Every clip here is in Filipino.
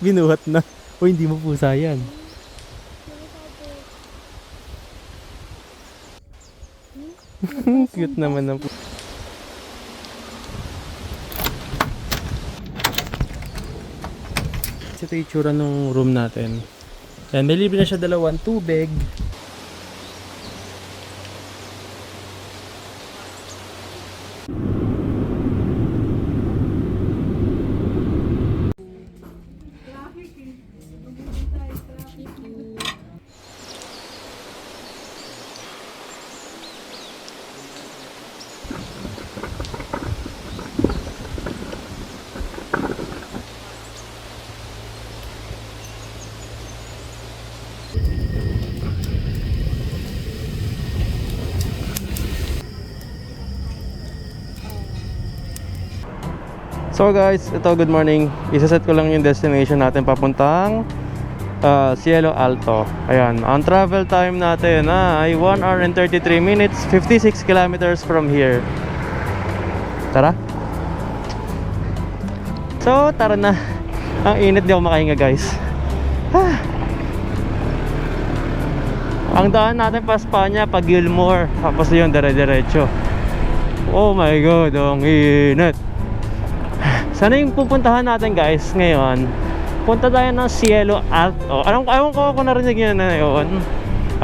Binuhat na. O hindi mo pusa yan. Cute naman ng pusa. Ito yung itsura ng room natin. Yan, may libre na siya dalawang tubig. So guys, ito good morning. Isaset ko lang yung destination natin papuntang uh, Cielo Alto. Ayan, ang travel time natin ah, ay 1 hour and 33 minutes, 56 kilometers from here. Tara. So, tara na. Ang init di ako makahinga guys. Ah. Ang daan natin pa Espanya, pa Gilmore, tapos yun dire-diretso. Oh my god, ang init. Sana yung pupuntahan natin guys ngayon. Punta tayo ng Cielo Alto. Alam ko, ewan ko kung narinig nyo na yun.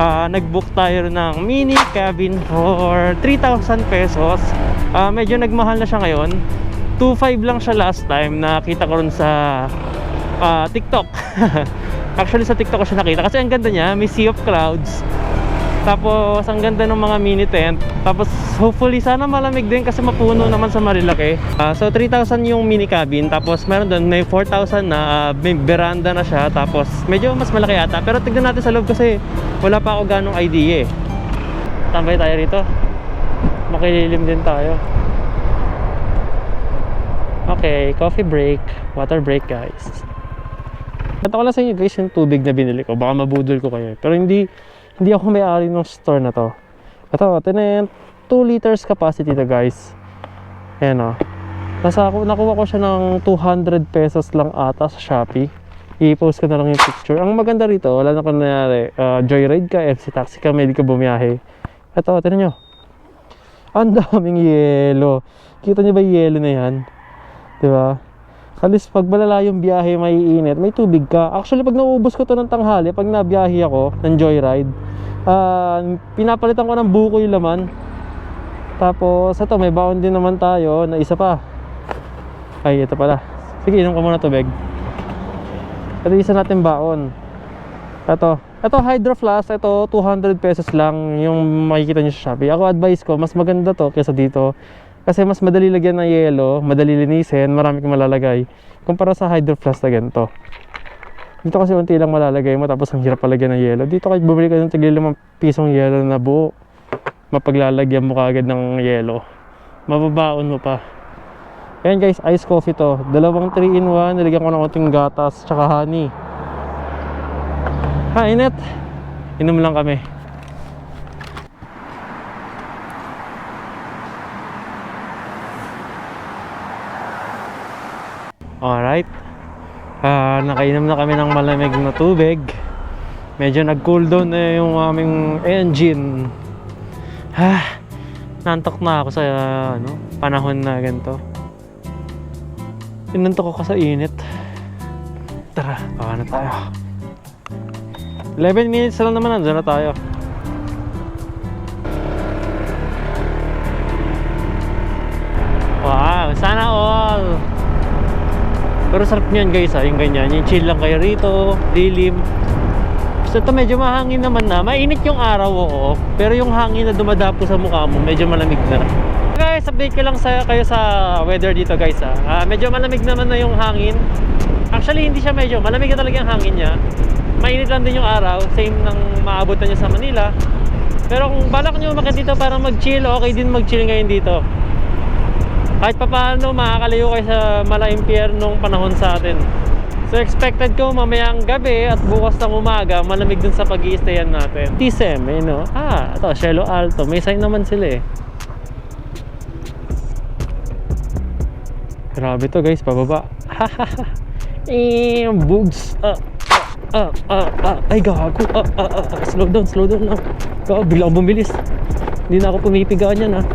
Ah, nag-book tayo ng mini cabin for 3,000 pesos. Ah, medyo nagmahal na siya ngayon. 2,500 lang siya last time. Nakita ko rin sa ah, TikTok. Actually sa TikTok ko siya nakita. Kasi ang ganda niya. May sea of clouds. Tapos ang ganda ng mga mini tent. Tapos hopefully sana malamig din kasi mapuno naman sa Marilaki. Ah, so 3,000 yung mini cabin. Tapos meron doon may 4,000 na ah, may veranda na siya. Tapos medyo mas malaki ata. Pero tignan natin sa loob kasi wala pa ako ganong idea eh. Tambay tayo rito. Makililim din tayo. Okay, coffee break, water break guys. Ito ko lang sa inyo guys yung tubig na binili ko. Baka mabudol ko kayo. Pero hindi hindi ako may-ari ng store na to. Ito, tinan 2 liters capacity to guys. Ayan o. Nasa ako, nakuha ko siya ng 200 pesos lang ata sa Shopee. I-post ko na lang yung picture. Ang maganda rito, wala na kung nangyari. Uh, joyride ka, MC taxi ka, may di ka bumiyahe. Ito, tinan nyo. Ang daming yelo. Kita nyo ba yung yelo na yan? Diba? Kalis pag malala yung biyahe, may init, may tubig ka. Actually, pag nauubos ko to ng tanghali, pag nabiyahe ako ng joyride, ah, pinapalitan ko ng buko yung laman. Tapos, ito, may baon din naman tayo na isa pa. Ay, ito pala. Sige, inom ko muna tubig. Ito isa natin baon. Ito. Ito, Hydro Flask. Ito, 200 pesos lang yung makikita nyo sa Shopee. Ako advice ko, mas maganda to kaysa dito. Kasi mas madali lagyan ng yelo, madali linisin, marami kang malalagay. Kumpara sa Hydro Flask na ganito. Dito kasi unti lang malalagay mo tapos ang hirap palagyan ng yelo. Dito kahit bumili ka ng tigil 5 pisong yelo na buo, mapaglalagyan mo kaagad ng yelo. Mababaon mo pa. Ayan guys, iced coffee to. Dalawang 3 in 1, nilagyan ko ng konting gatas tsaka honey. Ha, init. Inom lang kami. Alright. Ah, nakainom na kami ng malamig na tubig. Medyo nag-cool down na yung aming engine. Ah, nantok na ako sa ano, panahon na ganito. Inantok ako sa init. Tara, baka na tayo. 11 minutes lang naman, nandun na tayo. Pero sarap niyan guys ha, yung ganyan. Yung chill lang kayo rito, dilim. Basta ito medyo mahangin naman na. Mainit yung araw oo. Pero yung hangin na dumadapo sa mukha mo, medyo malamig na. Guys, update ko lang sa, kayo sa weather dito guys ha. Ah, medyo malamig naman na yung hangin. Actually, hindi siya medyo. Malamig na talaga yung hangin niya. Mainit lang din yung araw. Same ng maabutan niya sa Manila. Pero kung balak nyo umakit dito para mag-chill, okay din mag-chill ngayon dito kahit pa paano makakalayo kayo sa mala impyernong panahon sa atin so expected ko mamayang gabi at bukas ng umaga malamig dun sa pag stayan natin TSM eh no ah ito Cielo Alto may sign naman sila eh grabe to guys pababa Eh, bugs. Ah, ah, ah, ah, ay gago. Ah, ah, ah, ah. Slow down, slow down lang. Gago, bumilis. Hindi na ako pumipigaan yan. Ah,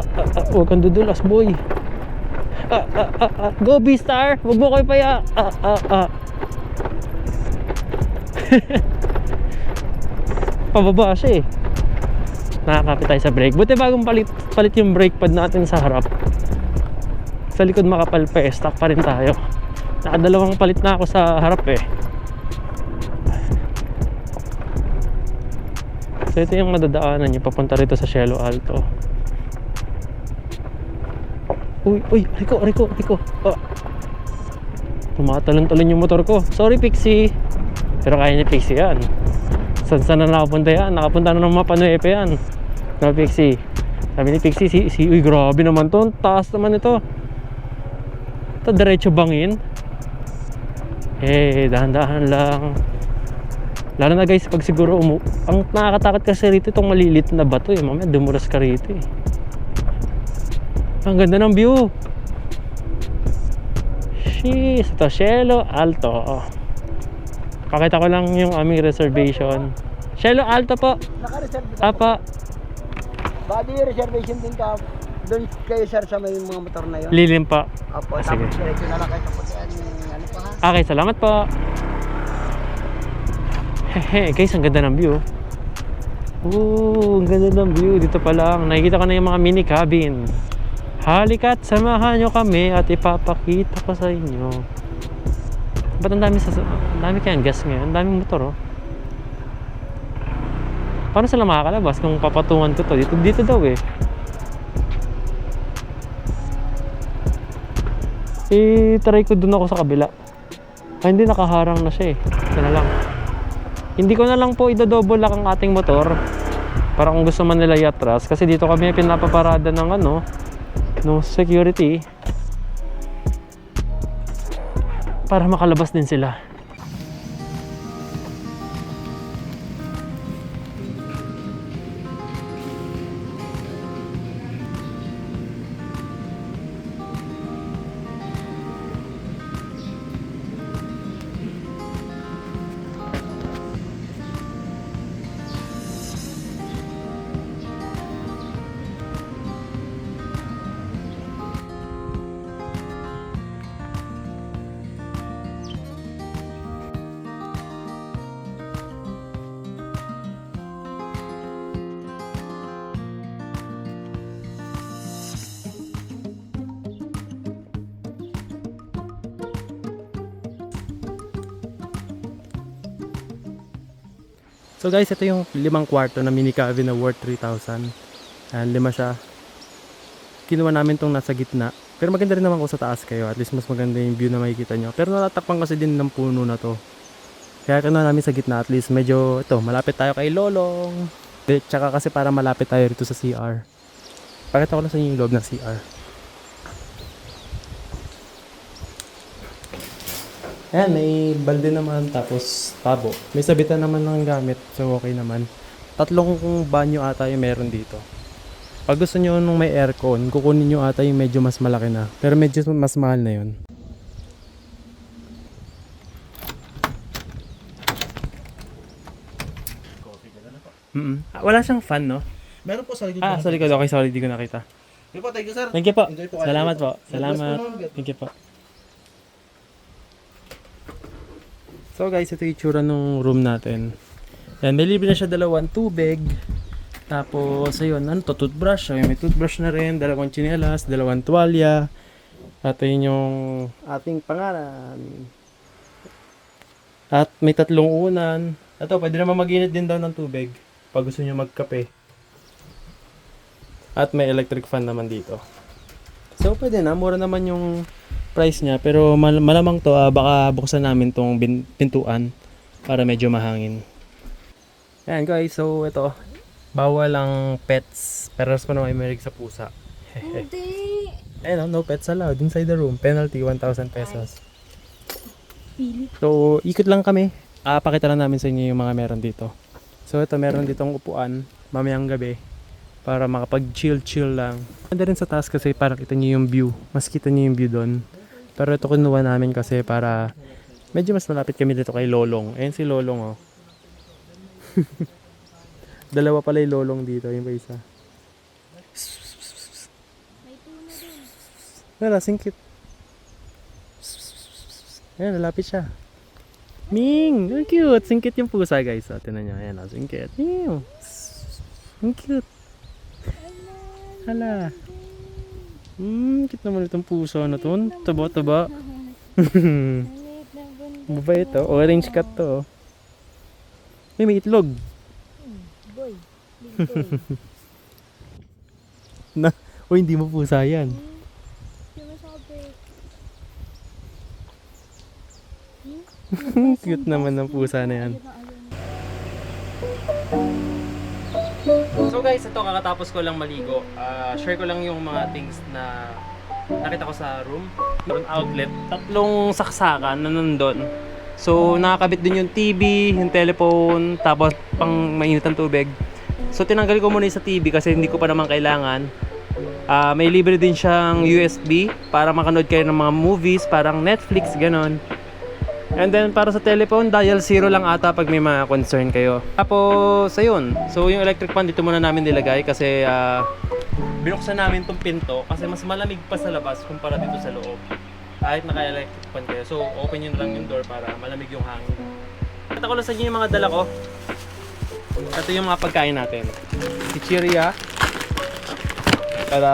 ah, ah, huwag kang dudulas, boy. Ah, ah, ah, ah. Go, B-Star! Huwag mo kayo paya. Ah, ah, ah. Pababa siya eh. Nakakapit tayo sa brake. Buti bagong palit, palit yung brake pad natin sa harap. Sa likod makapal pa eh. Stuck pa rin tayo. Nakadalawang palit na ako sa harap eh. So ito yung madadaanan nyo papunta rito sa Cielo Alto. Uy, uy, Rico, Rico, Rico. Ah. Tumatalon-talon yung motor ko. Sorry, Pixie. Pero kaya ni Pixie yan. Saan saan na nakapunta yan? Nakapunta na ng Mapanuepe yan. No, Pixie. Sabi ni Pixie, si, si, uy, grabe naman to. Taas naman ito. Ito, diretso bangin. Eh, dahan-dahan lang. Lalo na guys, pag siguro umu... Ang nakakatakot kasi rito itong malilit na bato eh. Mamaya dumuras ka rito eh. Ang ganda ng view. Sheesh, ito Cielo Alto. Oh. Pakita ko lang yung aming reservation. Cielo Alto po. Naka-reserve ka. Apa. Body reservation din ka. Doon kayo sir sa may mga motor na yun. Lilim pa. Opo, Ah, sige. tapos diretso na lang kayo sa putian. Ano pa ha? Okay, salamat po. Hehe, guys, ang ganda ng view. Oo, ang ganda ng view. Dito pa lang. Nakikita ko na yung mga mini cabin. Halika't samahan nyo kami at ipapakita ko sa inyo. Ba't ang dami, sa, ang dami kayang gas ngayon? Ang daming motor, oh. Paano sila makakalabas kung papatungan ko to? Dito, dito daw eh. Eh, try ko dun ako sa kabila. Ay, hindi nakaharang na siya eh. Ito na lang. Hindi ko na lang po idodouble lock ang ating motor. Para kung gusto man nila iatras. Kasi dito kami pinapaparada ng ano, no security. Para makalabas din sila. So guys, ito yung limang kwarto na mini cabin na worth 3,000. Ayan, lima siya. Kinuha namin tong nasa gitna. Pero maganda rin naman kung sa taas kayo. At least mas maganda yung view na makikita nyo. Pero natatakpan kasi din ng puno na to. Kaya kinuha namin sa gitna. At least medyo, ito, malapit tayo kay Lolong. Tsaka kasi para malapit tayo rito sa CR. Pakita ko lang sa inyo yung loob ng CR. Ayan, may balde naman tapos tabo. May sabitan naman ng gamit, so okay naman. Tatlong banyo ata yung meron dito. Pag gusto nyo nung may aircon, kukunin nyo ata yung medyo mas malaki na. Pero medyo mas mahal na yun. Mm Wala siyang fan, no? Meron po sa likod. Ah, sa likod. Okay, sorry, di ko nakita. Sige po, thank you sir. Thank you po. Enjoy po kayo. Salamat po. Salamat. Thank you po. So guys, ito yung itsura ng room natin. Yan, may libre na siya dalawang tubig. Tapos, ayun, ano to, toothbrush. Ayun, may toothbrush na rin, dalawang chinelas, dalawang tuwalya. At ayun yung ating pangalan. At may tatlong unan. Ito, pwede naman mag-init din daw ng tubig pag gusto nyo magkape. At may electric fan naman dito. So, pwede na. Mura naman yung price niya. Pero mal- malamang to, ah, baka buksan namin tong bin- pintuan para medyo mahangin. Ayan guys, so ito. Bawal ang pets. Pero pa naman may sa pusa. Hindi. Ayun, no, no pets allowed inside the room. Penalty 1,000 pesos. So, ikot lang kami. Ah, pakita lang namin sa inyo yung mga meron dito. So, ito meron ditong upuan mamayang gabi. para makapag chill chill lang. Ganda rin sa taas kasi para kita niyo yung view. Mas kita niyo yung view doon. Pero ito kinuha namin kasi para medyo mas malapit kami dito kay Lolong. Ayan si Lolong oh. Dalawa pala yung Lolong dito, yung pa isa. Wala, singkit. Ayan, nalapit siya. Ming! Ang cute! Singkit yung pusa, guys. O, tinan nyo. Ayan, o, singkit. Meow! Ang cute. Hala. Hmm, cute naman itong puso na to. Taba-taba. Bunda. Baba ito. Orange cat to. oh. May may itlog. Boy. Na, o hindi mo pusa yan. Sabi? cute naman ng pusa na yan. Guys, ito kakatapos ko lang maligo. Ah, share ko lang yung mga things na nakita ko sa room. Meron outlet, tatlong saksakan na nandun. So nakakabit din yung TV, yung telephone, tapos pang mainit ang tubig. So tinanggal ko muna sa TV kasi hindi ko pa naman kailangan. Ah, may libre din siyang USB para makanood kayo ng mga movies, parang Netflix, ganon. And then para sa telephone, dial zero lang ata pag may mga concern kayo. Tapos, ayun. So yung electric fan dito muna namin nilagay kasi ah, binuksan namin tong pinto kasi mas malamig pa sa labas kumpara dito sa loob. Kahit naka-electric fan kayo. So open yun lang yung door para malamig yung hangin. At ako lang sa inyo yung mga dala ko. Ito yung mga pagkain natin. Chichiria. Para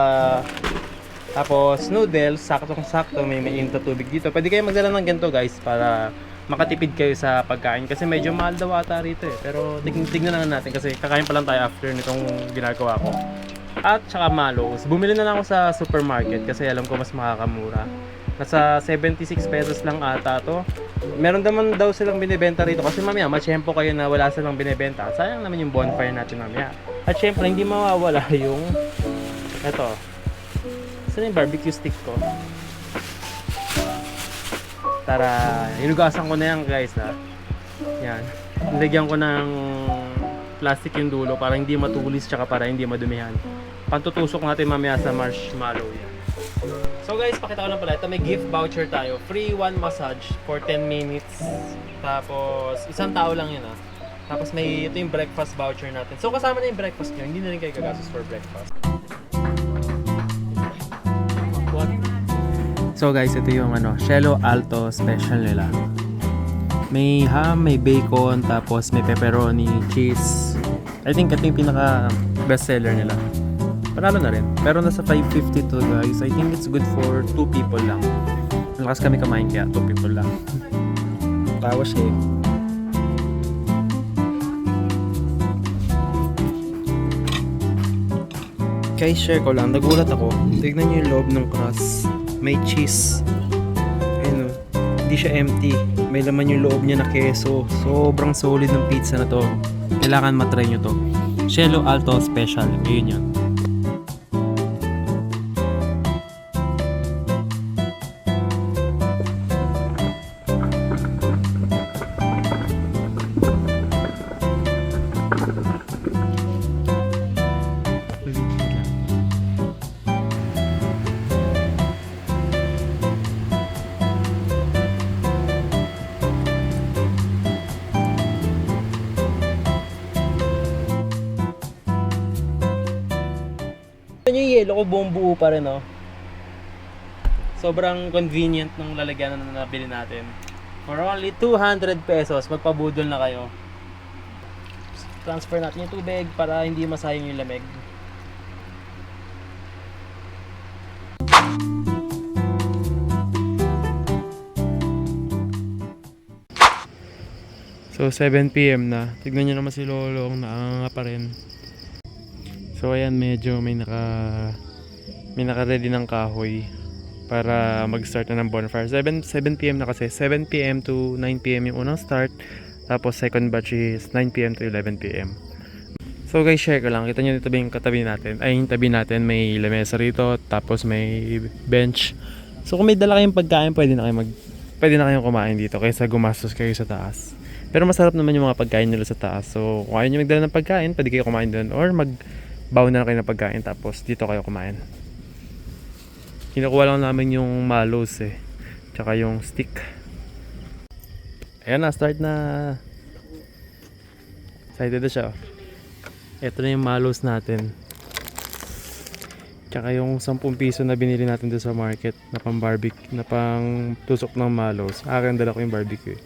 tapos noodles, saktong-sakto, may mainit na tubig dito. Pwede kayo magdala ng ganito guys para makatipid kayo sa pagkain kasi medyo mahal daw ata rito eh. Pero tig- tignan na lang natin kasi kakain pa lang tayo after nitong ginagawa ko. At saka malos. Bumili na lang ako sa supermarket kasi alam ko mas makakamura. Nasa 76 pesos lang ata to. Meron naman daw silang binibenta rito kasi mamaya machempo kayo na wala silang binibenta. Sayang naman yung bonfire natin mamaya. At syempre hindi mawawala yung eto, Saan yung barbecue stick ko? Tara, hinugasan ko na yan guys ha. Yan. Nilagyan ko ng plastic yung dulo para hindi matulis tsaka para hindi madumihan. Pantutusok natin mamaya sa marshmallow yan. So guys, pakita ko lang pala. Ito may gift voucher tayo. Free one massage for 10 minutes. Tapos, isang tao lang yun ha. Tapos may ito yung breakfast voucher natin. So kasama na yung breakfast nyo. Hindi na rin kayo gagastos for breakfast. So guys, ito yung ano, Cello Alto special nila. May ham, may bacon, tapos may pepperoni, cheese. I think ito yung pinaka best seller nila. Panalo na rin. Pero nasa 550 to guys. I think it's good for 2 people lang. Malakas kami kumain kaya 2 people lang. Tawa eh. Guys, share ko lang. Nagulat ako. Tignan niyo yung loob ng crust. May cheese. Ayun o. Hindi siya empty. May laman yung loob niya na keso. Sobrang solid ng pizza na to. Kailangan matry nyo to. Cello Alto Special. Ayun yun. Ko buong buo pa rin oh. Sobrang convenient ng lalagyan na nabili natin. For only 200 pesos, magpabudol na kayo. Transfer natin yung tubig para hindi masayang yung lamig. So 7pm na. Tignan nyo naman si Lolong naanganga pa rin. So ayan medyo may naka may naka-ready ng kahoy para mag-start na ng bonfire. 7 7 PM na kasi. 7 PM to 9 PM yung unang start. Tapos second batch is 9 PM to 11 PM. So guys, share ko lang. Kita nyo dito yung katabi natin? Ay, yung tabi natin may lamesa rito, tapos may bench. So kung may dala kayong pagkain, pwede na kayo mag pwede na kayong kumain dito kaysa gumastos kayo sa taas. Pero masarap naman yung mga pagkain nila sa taas. So kung ayaw nyo magdala ng pagkain, pwede kayo kumain doon or mag baon na lang kayo ng pagkain tapos dito kayo kumain. Kinukuha lang namin yung malos eh. Tsaka yung stick. Ayan na, start na. Excited na siya. oh. Ito na yung malos natin. Tsaka yung 10 piso na binili natin doon sa market na pang barbecue, na pang tusok ng malos. Akin dala ko yung barbecue.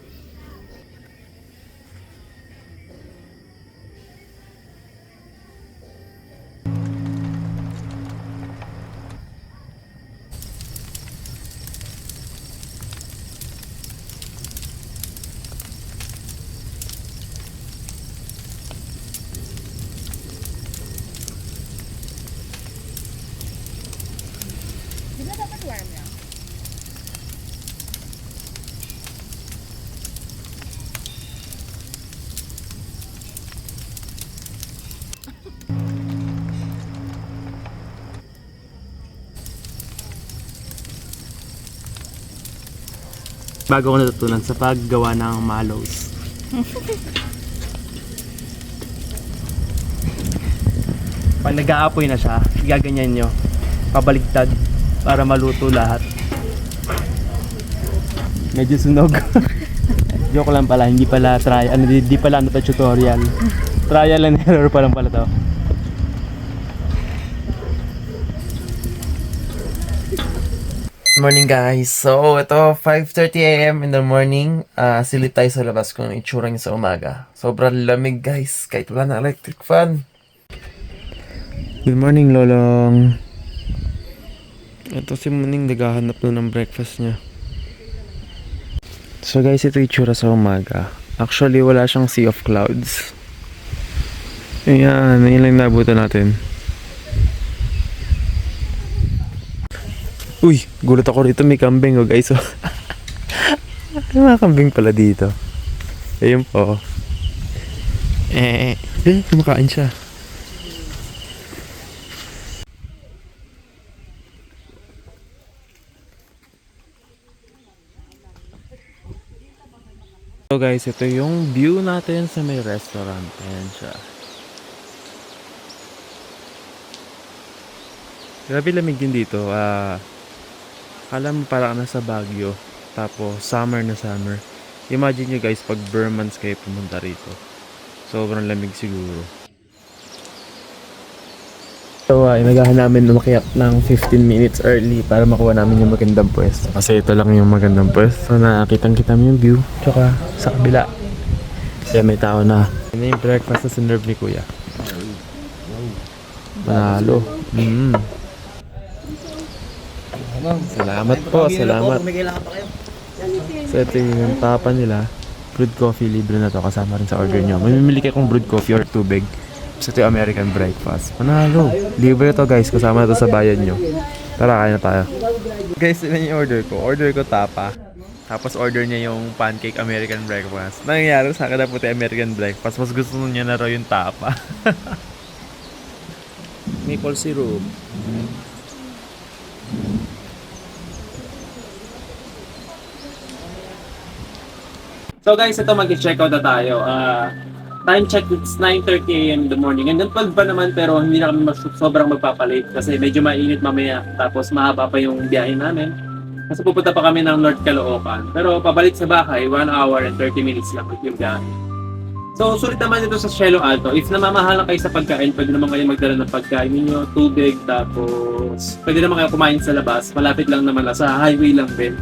Bago ko natutunan sa paggawa ng malos. Pag nag-aapoy na siya, gaganyan nyo. Pabaligtad para maluto lahat. Medyo sunog. Joke lang pala, hindi pala try, ano, di, di pala ano to tutorial. Trial and error pa lang pala to. Morning guys. So, ito 5.30am in the morning. Ah, silip tayo sa labas kung itsura niya sa umaga. Sobrang lamig guys. Kahit wala na electric fan. Good morning, Lolong. Ito si Muning naghahanap na ng breakfast niya. So guys, ito itsura sa umaga. Actually, wala siyang sea of clouds. Ayan, yun lang nabutan natin. Uy, gulat ako rito may kambing oh guys. Oh. Mga kambing pala dito. Ayun po. Eh, eh, kumakain siya. So guys, ito yung view natin sa may restaurant. Ayan siya. Grabe lamig din dito. Ah, akala mo parang nasa Baguio. Tapos summer na summer. Imagine nyo guys, pag Burmans kayo pumunta rito. Sobrang lamig siguro. So, uh, inagahan namin umakyat ng 15 minutes early para makuha namin yung magandang pwesto. Kasi ito lang yung magandang pwesto na kitang kita yung view. Tsaka sa kabila. Kaya may tao na. Yan yung breakfast na sinerve ni Kuya. Manalo. Mm. Salamat po, salamat. Kailangan pa kayo. So ito yung tapa nila. Brewed coffee libre na to kasama rin sa order nyo. Mamimili kayo kung brewed coffee or tubig. So ito yung American breakfast. Panalo. Libre to guys. Kasama na to sa bayan nyo. Tara, kain na tayo. Guys, yun yung order ko. Order ko tapa. Tapos order niya yung pancake American breakfast. Nangyayari sa akin na puti American breakfast. Mas gusto niya na raw yung tapa. Maple syrup. So guys, ito mag-check out na tayo. Ah, time check, it's 9.30 a.m. in the morning. Hanggang 12 pa naman pero hindi na kami mas- sobrang magpapalate kasi medyo mainit mamaya. Tapos mahaba pa yung biyahe namin. Kasi pupunta pa kami ng North Caloocan. Pero pabalik sa bahay, 1 hour and 30 minutes lang yung biyahe. So, sulit naman ito sa Cielo Alto. If namamahalan kayo sa pagkain, pwede naman kayo magdala ng pagkain ninyo, tubig, tapos pwede naman kayo kumain sa labas. Malapit lang naman sa highway lang din.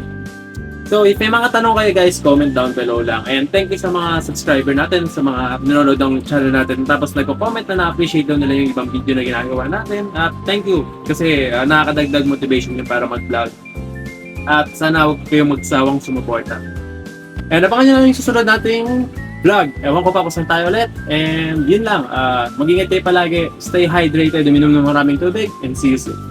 So, if may mga tanong kayo guys, comment down below lang. And thank you sa mga subscriber natin, sa mga nanonood ng channel natin. Tapos nagko-comment na na-appreciate daw nila yung ibang video na ginagawa natin. At thank you kasi uh, nakakadagdag motivation yun para mag-vlog. At sana huwag kayong magsawang sumuporta. And abangan nyo lang yung susunod nating vlog. Ewan ko pa kung saan tayo ulit. And yun lang, uh, mag-ingat kayo palagi. Stay hydrated, uminom ng maraming tubig. And see you soon.